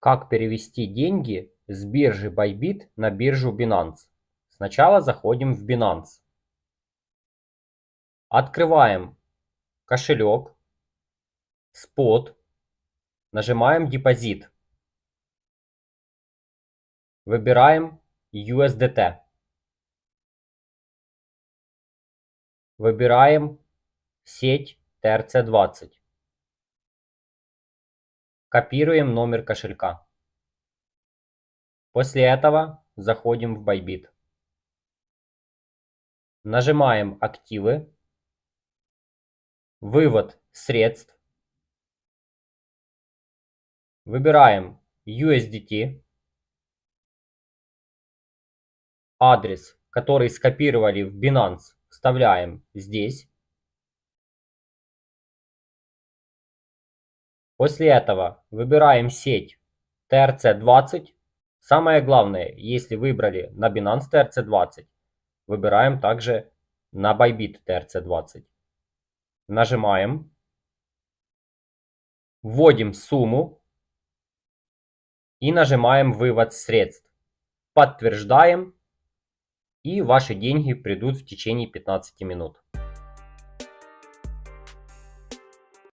Как перевести деньги с биржи Bybit на биржу Binance? Сначала заходим в Binance. Открываем кошелек, спот, нажимаем депозит. Выбираем USDT. Выбираем сеть TRC20. Копируем номер кошелька. После этого заходим в Bybit. Нажимаем «Активы», «Вывод средств», выбираем USDT, адрес, который скопировали в Binance, вставляем здесь. После этого выбираем сеть TRC20. Самое главное, если выбрали на Binance TRC20, выбираем также на Bybit TRC20. Нажимаем. Вводим сумму и нажимаем «Вывод средств». Подтверждаем и ваши деньги придут в течение 15 минут.